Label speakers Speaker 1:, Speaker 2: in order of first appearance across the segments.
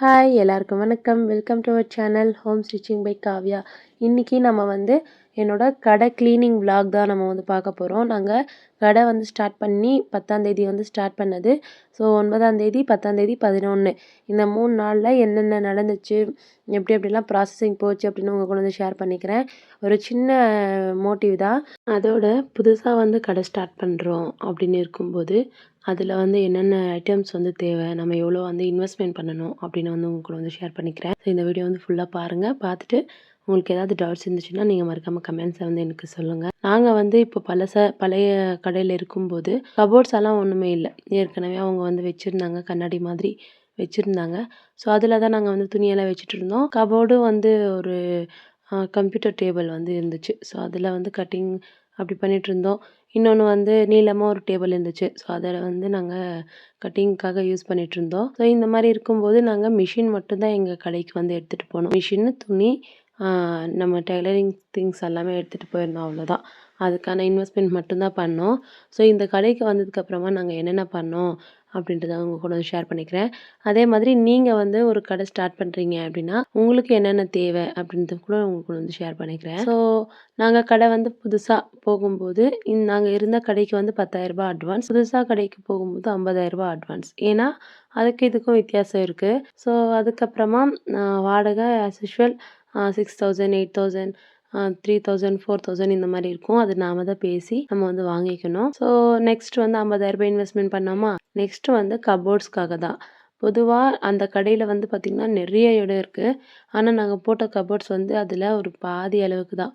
Speaker 1: Hi எல்லாருக்கும் வணக்கம். Welcome to our channel home stitching by Kavya இன்றைக்கி நம்ம வந்து என்னோட கடை க்ளீனிங் vlog தான் நம்ம வந்து பார்க்க போகிறோம் நாங்கள் கடை வந்து ஸ்டார்ட் பண்ணி பத்தாந்தேதி வந்து ஸ்டார்ட் பண்ணது. ஸோ ஒன்பதாந்தேதி பத்தாந்தேதி பதினொன்று இந்த மூணு நாளில் என்னென்ன நடந்துச்சு எப்படி எப்படிலாம் ப்ராசஸிங் போச்சு அப்படின்னு உங்கள் கூட வந்து ஷேர் பண்ணிக்கிறேன். ஒரு சின்ன மோட்டிவ் தான். அதோட புதுசாக வந்து கடை ஸ்டார்ட் பண்ணுறோம் அப்படின்னு இருக்கும்போது அதில் வந்து என்னென்ன ஐட்டம்ஸ் வந்து தேவை நம்ம எவ்வளோ வந்து இன்வெஸ்ட்மெண்ட் பண்ணணும் அப்படின்னு வந்து உங்களுக்கு வந்து ஷேர் பண்ணிக்கிறேன். ஸோ இந்த வீடியோ வந்து ஃபுல்லாக பாருங்கள் பார்த்துட்டு உங்களுக்கு ஏதாவது டவுட்ஸ் இருந்துச்சுன்னா நீங்கள் மறக்காமல் கமெண்ட்ஸை வந்து எனக்கு சொல்லுங்கள் நாங்கள் வந்து இப்போ பழச பழைய கடையில் இருக்கும்போது கபோர்ட்ஸ் எல்லாம் ஒன்றுமே இல்லை. ஏற்கனவே அவங்க வந்து வச்சுருந்தாங்க கண்ணாடி மாதிரி வச்சுருந்தாங்க. ஸோ அதில் தான் நாங்கள் வந்து துணியெல்லாம் வச்சுட்டு இருந்தோம். கபோர்டும் வந்து ஒரு கம்ப்யூட்டர் டேபிள் வந்து இருந்துச்சு. ஸோ அதில் வந்து கட்டிங் அப்படி பண்ணிகிட்டு இருந்தோம். இன்னொன்று வந்து நீளமாக ஒரு டேபிள் இருந்துச்சு. ஸோ அதில் வந்து நாங்கள் கட்டிங்க்காக யூஸ் பண்ணிகிட்ருந்தோம் இருந்தோம். ஸோ இந்த மாதிரி இருக்கும்போது நாங்கள் மிஷின் மட்டும்தான் எங்கள் கடைக்கு வந்து எடுத்துகிட்டு போனோம். மிஷின் துணி நம்ம டெய்லரிங் திங்ஸ் எல்லாமே எடுத்துகிட்டு போயிருந்தோம் அவ்வளோதான் அதுக்கான இன்வெஸ்ட்மெண்ட் மட்டும்தான் பண்ணோம். ஸோ இந்த கடைக்கு வந்ததுக்கப்புறமா நாங்கள் என்னென்ன பண்ணோம்? அப்படின்றத உங்க கூட ஷேர் பண்ணிக்கிறேன். அதே மாதிரி நீங்கள் வந்து ஒரு கடை ஸ்டார்ட் பண்ணுறீங்க அப்படின்னா உங்களுக்கு என்னென்ன தேவை அப்படின்றது கூட உங்களுக்கு கூட வந்து ஷேர் பண்ணிக்கிறேன். ஸோ நாங்கள் கடை வந்து புதுசாக போகும்போது நாங்கள் இருந்த கடைக்கு வந்து பத்தாயிரரூபா அட்வான்ஸ் புதுசாக கடைக்கு போகும்போது ஐம்பதாயிரரூபா அட்வான்ஸ் ஏன்னா அதுக்கு இதுக்கும் வித்தியாசம் இருக்குது ஸோ அதுக்கப்புறமா வாடகை as usual six thousand eight thousand three thousand four thousand இந்த மாதிரி இருக்கும். அது நாம தான் பேசி நம்ம வந்து வாங்கிக்கணும். ஸோ நெக்ஸ்ட் வந்து ஐம்பதாயிரரூபா இன்வெஸ்ட்மெண்ட் பண்ணோமா நெக்ஸ்ட் வந்து கபோர்ட்ஸ்க்காக தான். பொதுவாக அந்த கடையில் வந்து பார்த்திங்கன்னா நிறைய இடம் இருக்குது ஆனால் நாங்கள் போட்ட கபோர்ட்ஸ் வந்து அதில் ஒரு பாதி அளவுக்கு தான்.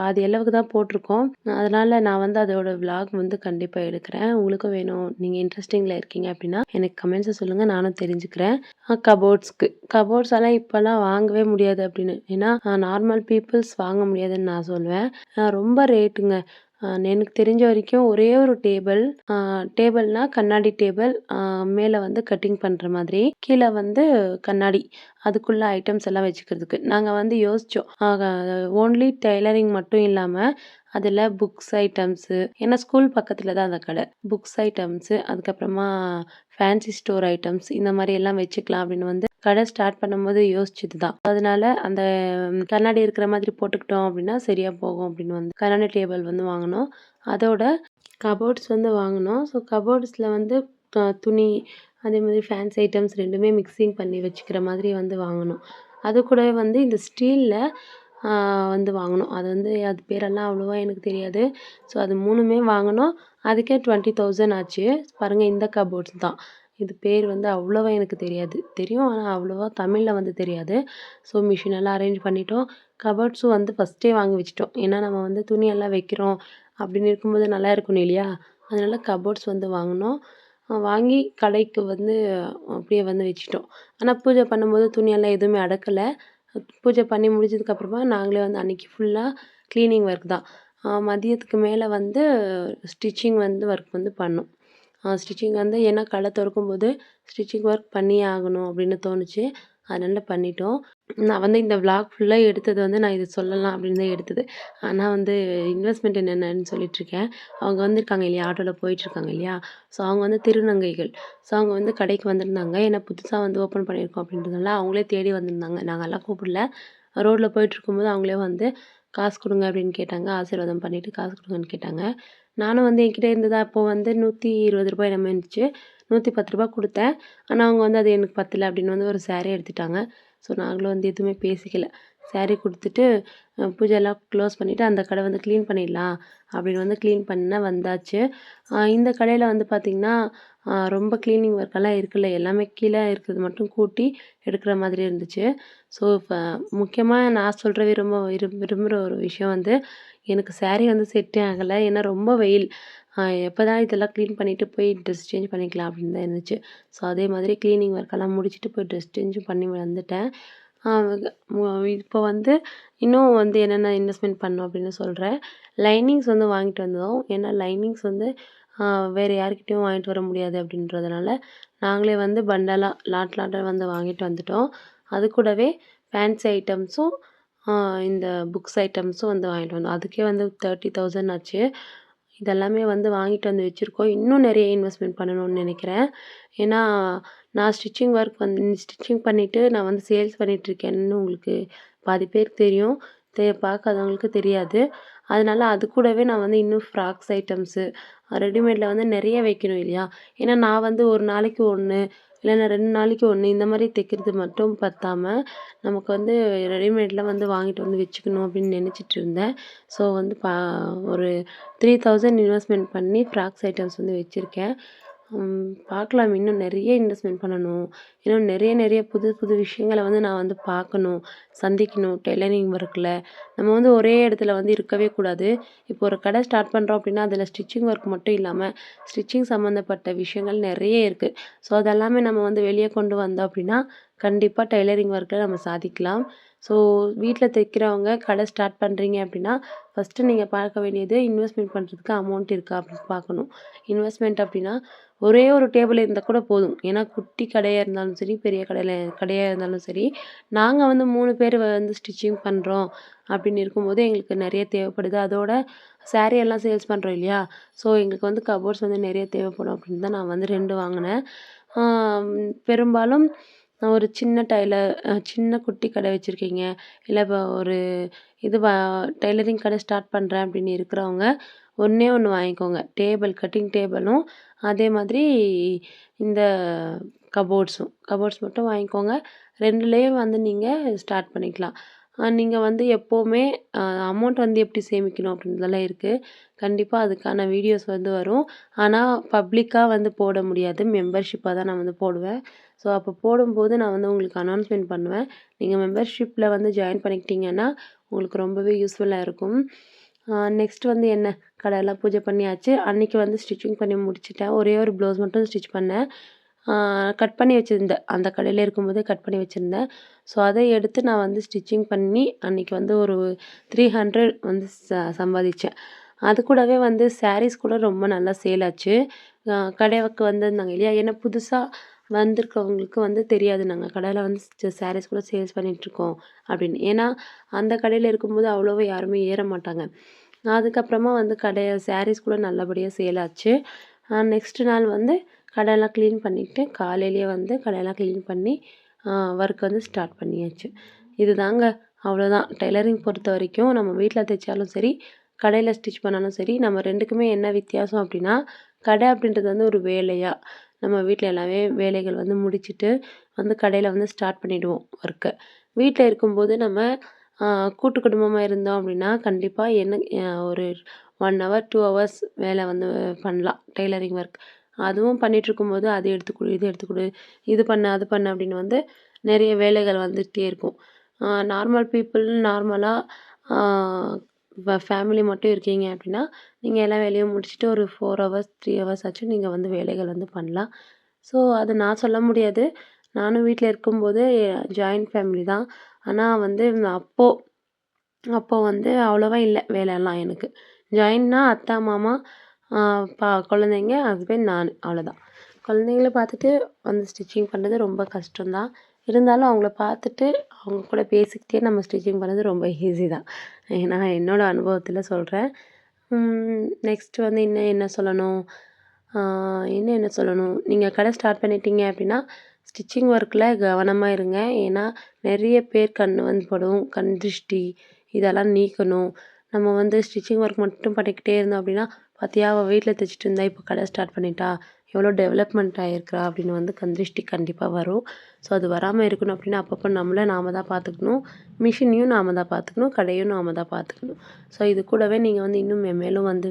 Speaker 1: பாதி அளவுக்கு தான் போட்டிருக்கோம். அதனால் நான் வந்து அதோடய விலாக் வந்து கண்டிப்பாக எடுக்கிறேன். உங்களுக்கும் வேணும் நீங்கள் இன்ட்ரெஸ்டிங்கில் இருக்கீங்க அப்படின்னா எனக்கு கமெண்ட்ஸை சொல்லுங்கள் நானும் தெரிஞ்சுக்கிறேன். கபோர்ட்ஸ்க்கு கபோர்ட்ஸ் எல்லாம் இப்போல்லாம் வாங்கவே முடியாது அப்படின்னு. ஏன்னா நார்மல் பீப்புள்ஸ் வாங்க முடியாதுன்னு நான் சொல்லுவேன் ரொம்ப ரேட்டுங்க எனக்கு தெரிஞ்ச வரைக்கும் ஒரே ஒரு டேபிள் டேபிள்னா கண்ணாடி டேபிள் மேலே வந்து கட்டிங் பண்ணுற மாதிரி கீழே வந்து கண்ணாடி அதுக்குள்ள ஐட்டம்ஸ் எல்லாம் வச்சுக்கிறதுக்கு. நாங்கள் வந்து யோசித்தோம் ஓன்லி டெய்லரிங் மட்டும் இல்லாமல் அதில் புக்ஸ் ஐட்டம்ஸு ஏன்னா ஸ்கூல் பக்கத்தில் தான் அந்த கடை. புக்ஸ் ஐட்டம்ஸு அதுக்கப்புறமா ஃபேன்சி ஸ்டோர் ஐட்டம்ஸ் இந்த மாதிரி எல்லாம் வச்சுக்கலாம் அப்படின்னு வந்து கடை ஸ்டார்ட் பண்ணும்போது யோசிச்சது தான் அதனால அந்த கண்ணாடி இருக்கிற மாதிரி போட்டுக்கிட்டோம் அப்படின்னா சரியா போகும் அப்படின்னு வந்து கண்ணாடி டேபிள் வந்து வாங்கினோம். அதோட கபோர்ட்ஸ் வந்து வாங்கினோம். ஸோ கபோர்ட்ஸில் வந்து துணி அதே மாதிரி ஃபேன்ஸ் ஐட்டம்ஸ் ரெண்டுமே மிக்சிங் பண்ணி வச்சுக்கிற மாதிரி வந்து வாங்கினோம். அது கூடவே வந்து இந்த ஸ்டீலில் வந்து வாங்கினோம். அது வந்து அது பேரெல்லாம் அவ்வளோவா எனக்கு தெரியாது. ஸோ அது மூணுமே வாங்கினோம். அதுக்கே டுவெண்ட்டி தௌசண்ட் ஆச்சு. பாருங்கள் இந்த கபோர்ட்ஸ் தான். இது பேர் வந்து அவ்வளோவா எனக்கு தெரியாது. தெரியும் ஆனால் அவ்வளோவா தமிழில் வந்து தெரியாது. ஸோ மிஷின் எல்லாம் அரேஞ்ச் பண்ணிட்டோம். கபோர்ட்ஸும் வந்து ஃபஸ்ட்டே வாங்கி வச்சிட்டோம். ஏன்னா நம்ம வந்து துணியெல்லாம் வைக்கிறோம். அப்படின்னு இருக்கும்போது நல்லா இருக்கணும் இல்லையா? அதனால கபோர்ட்ஸ் வந்து வாங்கினோம். வாங்கி கடைக்கு வந்து அப்படியே வந்து வச்சிட்டோம். ஆனால் பூஜை பண்ணும்போது துணியெல்லாம் எதுவுமே அடக்கலை. பூஜை பண்ணி முடிச்சதுக்கப்புறமா நாங்களே வந்து அன்றைக்கி ஃபுல்லாக க்ளீனிங் ஒர்க் தான். மதியத்துக்கு மேலே வந்து ஸ்டிச்சிங் வந்து ஒர்க் வந்து பண்ணோம். ஸ்டிச்சிங் வந்து ஏன்னா கடை திறக்கும்போது ஸ்டிச்சிங் ஒர்க் பண்ணியே ஆகணும் அப்படின்னு தோணுச்சு. அதனால பண்ணிட்டோம். நான் வந்து இந்த விளாக் ஃபுல்லாக எடுத்தது வந்து நான் இது சொல்லலாம் அப்படின்னு தான் எடுத்தது. ஆனால் வந்து இன்வெஸ்ட்மெண்ட் என்னென்னு சொல்லிட்டுருக்கேன். அவங்க வந்திருக்காங்க இல்லையா? ஆட்டோவில் போயிட்டுருக்காங்க இல்லையா? ஸோ அவங்க வந்து திருநங்கைகள். ஸோ அவங்க வந்து கடைக்கு வந்திருந்தாங்க. ஏன்னா புதுசாக வந்து ஓப்பன் பண்ணியிருக்கோம் அப்படின்றதுனால அவங்களே தேடி வந்திருந்தாங்க. நாங்கள்லாம் கூப்பிடல. ரோட்டில் போயிட்டு இருக்கும்போது அவங்களே வந்து காசு கொடுங்க அப்படின்னு கேட்டாங்க. ஆசீர்வாதம் பண்ணிவிட்டு காசு கொடுங்கன்னு கேட்டாங்க. நானும் வந்து என்கிட்ட இருந்ததா அப்போது வந்து நூற்றி இருபது ரூபாய் நம்ம இருந்துச்சு. நூற்றி பத்து ரூபாய் கொடுத்தேன். ஆனால் அவங்க வந்து அது எனக்கு பத்தல அப்படின்னு வந்து ஒரு saree எடுத்துட்டாங்க. ஸோ நாங்களும் வந்து எதுவுமே பேசிக்கல. சாரீ கொடுத்துட்டு அஹ் பூஜையெல்லாம் க்ளோஸ் பண்ணிவிட்டு அந்த கடை வந்து க்ளீன் பண்ணிடலாம் அப்படின்னு வந்து க்ளீன் பண்ண வந்தாச்சு. இந்த கடையில் வந்து பார்த்திங்கன்னா ரொம்ப க்ளீனிங் ஒர்க்கெல்லாம் இருக்குல்ல எல்லாமே கீழே இருக்கிறது மட்டும் கூட்டி எடுக்கிற மாதிரி இருந்துச்சு. ஸோ இப்போ முக்கியமாக நான் சொல்கிற விரும்ப விரும் விரும்புகிற ஒரு விஷயம் வந்து எனக்கு saree வந்து செட்டே ஆகலை. ஏன்னா ரொம்ப வெயில். எப்போ தான் இதெல்லாம் க்ளீன் பண்ணிவிட்டு போய் ட்ரெஸ் சேஞ்ச் பண்ணிக்கலாம் அப்படின்னு தான் இருந்துச்சு. ஸோ அதே மாதிரி க்ளீனிங் ஒர்க்கெல்லாம் முடிச்சுட்டு போய் ட்ரெஸ் சேஞ்சும் பண்ணி வந்துட்டேன். இப்போ வந்து இன்னும் வந்து என்னென்ன இன்வெஸ்ட்மெண்ட் பண்ணோம் அப்படின்னு சொல்கிறேன் லைனிங்ஸ் வந்து வாங்கிட்டு வந்தோம். ஏன்னா லைனிங்ஸ் வந்து வேறு யார்கிட்டயும் வாங்கிட்டு வர முடியாது அப்படின்றதுனால நாங்களே வந்து பண்டலாக லாட் லாட்டாக வந்து வாங்கிட்டு வந்துட்டோம். அது கூடவே ஃபேன்சி ஐட்டம்ஸும் இந்த புக்ஸ் ஐட்டம்ஸும் வந்து வாங்கிட்டு வந்தோம். அதுக்கே வந்து தேர்ட்டி தௌசண்ட் ஆச்சு. இதெல்லாமே வந்து வாங்கிட்டு வந்து வச்சுருக்கோம். இன்னும் நிறைய இன்வெஸ்ட்மெண்ட் பண்ணணும்னு நினைக்கிறேன். ஏன்னா நான் ஸ்டிச்சிங் ஒர்க் வந்து ஸ்டிச்சிங் பண்ணிவிட்டு நான் வந்து சேல்ஸ் பண்ணிகிட்ருக்கேன்னு உங்களுக்கு பாதி பேருக்கு தெரியும். தெ பார்க்காதவங்களுக்கு தெரியாது. அதனால் அது கூடவே நான் வந்து இன்னும் ஃப்ராக்ஸ் ஐட்டம்ஸு ரெடிமேடில் வந்து நிறைய வைக்கணும் இல்லையா? ஏன்னா நான் வந்து ஒரு நாளைக்கு ஒன்று இல்லைன்னா ரெண்டு நாளைக்கு ஒன்று இந்த மாதிரி தைக்கிறது மட்டும் பத்தாமல் நமக்கு வந்து ரெடிமேடில் வந்து வாங்கிட்டு வந்து வச்சுக்கணும் அப்படின்னு நினச்சிட்டு இருந்தேன். ஸோ வந்து பா ஒரு த்ரீ தௌசண்ட் இன்வெஸ்ட்மெண்ட் பண்ணி ஃப்ராக்ஸ் ஐட்டம்ஸ் வந்து வச்சுருக்கேன். பார்க்கலாம். இன்னும் நிறைய இன்வெஸ்ட்மெண்ட் பண்ணணும். இன்னும் நிறைய நிறைய புது புது விஷயங்கள வந்து நான் வந்து பார்க்கணும். சந்திக்கணும். டெய்லரிங் ஒர்க்கில் நம்ம வந்து ஒரே இடத்துல வந்து இருக்கவே கூடாது. இப்போ ஒரு கடை ஸ்டார்ட் பண்ணுறோம் அப்படின்னா அதில் ஸ்டிச்சிங் ஒர்க் மட்டும் இல்லாமல் ஸ்டிச்சிங் சம்மந்தப்பட்ட விஷயங்கள் நிறைய இருக்குது ஸோ அதெல்லாமே நம்ம வந்து வெளியே கொண்டு வந்தோம் அப்படின்னா கண்டிப்பாக டெய்லரிங் ஒர்க்கில் நம்ம சாதிக்கலாம். ஸோ வீட்டில் தைக்கிறவங்க கடை ஸ்டார்ட் பண்ணுறீங்க அப்படின்னா ஃபஸ்ட்டு நீங்கள் பார்க்க வேண்டியது இன்வெஸ்ட்மெண்ட் பண்ணுறதுக்கு அமௌண்ட் இருக்கா அப்படின்னு பார்க்கணும். இன்வெஸ்ட்மெண்ட் அப்படின்னா ஒரே ஒரு டேபிள் இருந்தால் கூட போதும். ஏன்னா குட்டி கடையாக இருந்தாலும் சரி பெரிய கடையில் கடையாக இருந்தாலும் சரி நாங்கள் வந்து மூணு பேர் வந்து ஸ்டிச்சிங் பண்ணுறோம் அப்படின்னு இருக்கும்போது எங்களுக்கு நிறைய தேவைப்படுது. அதோட சாரீ எல்லாம் சேல்ஸ் பண்ணுறோம் இல்லையா? ஸோ எங்களுக்கு வந்து கபோர்ட்ஸ் வந்து நிறைய தேவைப்படும் அப்படின்னு தான் நான் வந்து ரெண்டு வாங்கினேன். பெரும்பாலும் ஒரு சின்ன டைலர் சின்ன குட்டி கடை வச்சுருக்கீங்க. இல்லை இப்போ ஒரு இது வ டெய்லரிங் கடை ஸ்டார்ட் பண்ணுறேன் அப்படின்னு இருக்கிறவங்க ஒன்றே ஒன்று வாங்கிக்கோங்க. டேபிள் கட்டிங் டேபிளும் அதே மாதிரி இந்த கபோர்ட்ஸும். கபோர்ட்ஸ் மட்டும் வாங்கிக்கோங்க. ரெண்டுலேயும் வந்து நீங்கள் ஸ்டார்ட் பண்ணிக்கலாம். நீங்கள் வந்து எப்போவுமே அமௌண்ட் வந்து எப்படி சேமிக்கணும் அப்படின்றதெல்லாம் இருக்குது கண்டிப்பாக அதுக்கான வீடியோஸ் வந்து வரும். ஆனால் பப்ளிக்காக வந்து போட முடியாது. மெம்பர்ஷிப்பாக தான் நான் வந்து போடுவேன். ஸோ அப்போ போடும்போது நான் வந்து உங்களுக்கு அனௌன்ஸ்மெண்ட் பண்ணுவேன். நீங்கள் மெம்பர்ஷிப்பில் வந்து ஜாயின் பண்ணிக்கிட்டிங்கன்னா உங்களுக்கு ரொம்பவே யூஸ்ஃபுல்லாக இருக்கும். நெக்ஸ்ட் வந்து என்ன? கடையெல்லாம் பூஜை பண்ணியாச்சு. அன்றைக்கி வந்து ஸ்டிச்சிங் பண்ணி முடிச்சிட்டேன். ஒரே ஒரு ப்ளவுஸ் மட்டும் ஸ்டிச் பண்ணேன். கட் பண்ணி வச்சுருந்தேன். அந்த கடையில் இருக்கும்போது கட் பண்ணி வச்சுருந்தேன். ஸோ அதை எடுத்து நான் வந்து ஸ்டிச்சிங் பண்ணி அன்றைக்கி வந்து ஒரு த்ரீ ஹண்ட்ரட் வந்து ச சம்பாதிச்சேன். அது கூடவே வந்து சாரீஸ் கூட ரொம்ப நல்லா சேல் ஆச்சு. கடைக்கு வந்திருந்தாங்க இல்லையா? ஏன்னா புதுசாக வந்திருக்கவங்களுக்கு வந்து தெரியாது. நாங்கள் கடையில் வந்து சாரீஸ் கூட சேல்ஸ் பண்ணிகிட்ருக்கோம் அப்படின்னு. ஏன்னா அந்த கடையில் இருக்கும்போது அவ்வளோவா யாருமே ஏற மாட்டாங்க. அதுக்கப்புறமா வந்து கடை சாரீஸ் கூட நல்லபடியாக சேல் ஆச்சு. நெக்ஸ்ட்டு நாள் வந்து கடையெல்லாம் க்ளீன் பண்ணிவிட்டு காலையிலேயே வந்து கடையெல்லாம் க்ளீன் பண்ணி ஒர்க் வந்து ஸ்டார்ட் பண்ணியாச்சு. இது தாங்க அவ்வளோதான் டெய்லரிங் பொறுத்த வரைக்கும் நம்ம வீட்டில் தைச்சாலும் சரி கடையில் ஸ்டிச் பண்ணாலும் சரி நம்ம ரெண்டுக்குமே என்ன வித்தியாசம் அப்படின்னா கடை அப்படின்றது வந்து ஒரு வேலையாக நம்ம வீட்டில் எல்லாமே வேலைகள் வந்து முடிச்சுட்டு வந்து கடையில் வந்து ஸ்டார்ட் பண்ணிவிடுவோம் ஒர்க்கை வீட்டில் இருக்கும்போது நம்ம கூட்டு குடும்பமாக இருந்தோம் அப்படின்னா கண்டிப்பாக என்ன ஒரு ஒன் ஹவர் டூ ஹவர்ஸ் வேலை வந்து பண்ணலாம். டெய்லரிங் ஒர்க் அதுவும் பண்ணிகிட்ருக்கும்போது அது எடுத்துக்கொடு இது எடுத்துக்கொடு இது பண்ணு அது பண்ணு அப்படின்னு வந்து நிறைய வேலைகள் வந்துகிட்டே இருக்கும். நார்மல் பீப்புள் நார்மலாக ஃபேமிலி மட்டும் இருக்கீங்க அப்படின்னா நீங்கள் எல்லா வேலையும் முடிச்சுட்டு ஒரு ஃபோர் ஹவர்ஸ் த்ரீ ஹவர்ஸ் ஆச்சும் நீங்கள் வந்து வேலைகள் வந்து பண்ணலாம். ஸோ அது நான் சொல்ல முடியாது. நானும் வீட்டில் இருக்கும்போது ஜாயிண்ட் ஃபேமிலி தான். ஆனால் வந்து அப்போது அப்போது வந்து அவ்வளோவா இல்லை வேலையெல்லாம் எனக்கு. ஜாயின்னா அத்தை மாமா பா குழந்தைங்க ஹஸ்பண்ட் நான் அவ்வளோதான் குழந்தைங்கள பார்த்துட்டு வந்து ஸ்டிச்சிங் பண்ணுறது ரொம்ப கஷ்டம்தான். இருந்தாலும் அவங்கள பார்த்துட்டு அவங்க கூட பேசிக்கிட்டே நம்ம ஸ்டிச்சிங் பண்ணுறது ரொம்ப ஈஸி தான். நான் என்னோடய அனுபவத்தில் சொல்கிறேன் நெக்ஸ்ட்டு வந்து இன்னும் என்ன சொல்லணும்? இன்னும் என்ன சொல்லணும்? நீங்கள் கடை ஸ்டார்ட் பண்ணிட்டீங்க அப்படின்னா ஸ்டிச்சிங் ஒர்க்கில் கவனமாக இருங்க. ஏன்னா நிறைய பேர் கண் வந்து படும். கண் திருஷ்டி இதெல்லாம் நீக்கணும். நம்ம வந்து ஸ்டிச்சிங் ஒர்க் மட்டும் பண்ணிக்கிட்டே இருந்தோம் அப்படின்னா பார்த்தியா அவள் வீட்டில் தைச்சிட்டு இருந்தா இப்போ கடை ஸ்டார்ட் பண்ணிட்டா எவ்வளோ டெவலப்மெண்ட் ஆகிருக்கிறா அப்படின்னு வந்து கந்திருஷ்டி கண்டிப்பாக வரும். ஸோ அது வராமல் இருக்கணும் அப்படின்னா அப்பப்போ நம்மளை நாம தான் பார்த்துக்கணும் மிஷினையும் நாம தான் பார்த்துக்கணும் கடையும் நாம தான் பார்த்துக்கணும் ஸோ இது கூடவே நீங்கள் வந்து இன்னும் மேலும் வந்து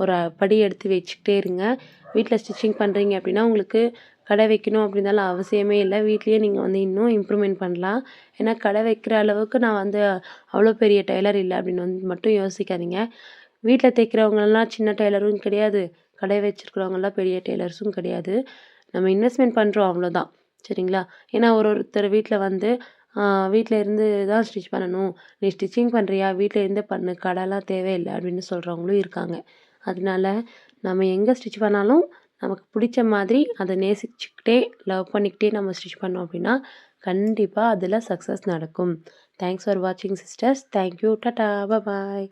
Speaker 1: ஒரு படி எடுத்து வச்சுக்கிட்டே இருங்க. வீட்டில் ஸ்டிச்சிங் பண்ணுறீங்க அப்படின்னா உங்களுக்கு கடை வைக்கணும் அப்படின்னாலும் அவசியமே இல்லை. வீட்லேயே நீங்கள் வந்து இன்னும் இம்ப்ரூவ்மெண்ட் பண்ணலாம். ஏன்னா கடை வைக்கிற அளவுக்கு நான் வந்து அவ்வளோ பெரிய டெய்லர் இல்லை அப்படின்னு வந்து மட்டும் யோசிக்காதீங்க. வீட்டில் தைக்கிறவங்களெல்லாம் சின்ன டெய்லரும் கிடையாது. கடை வச்சுருக்கிறவங்களாம் பெரிய டெய்லர்ஸும் கிடையாது. நம்ம இன்வெஸ்ட்மெண்ட் பண்ணுறோம் அவ்வளோதான். சரிங்களா? ஏன்னா ஒரு ஒருத்தர் வீட்டில் வந்து வீட்டில் இருந்து தான் ஸ்டிச் பண்ணணும். நீ ஸ்டிச்சிங் பண்ணுறியா வீட்டில் இருந்து பண்ணு. கடைலாம் தேவையில்லை அப்படின்னு சொல்கிறவங்களும் இருக்காங்க. அதனால நம்ம எங்கே ஸ்டிச் பண்ணாலும் நமக்கு பிடிச்ச மாதிரி அதை நேசிச்சுக்கிட்டே லவ் பண்ணிக்கிட்டே நம்ம ஸ்டிச் பண்ணோம் அப்படின்னா கண்டிப்பாக அதில் சக்ஸஸ் நடக்கும். தேங்க்ஸ் ஃபார் வாட்சிங் sisters thank you tata bye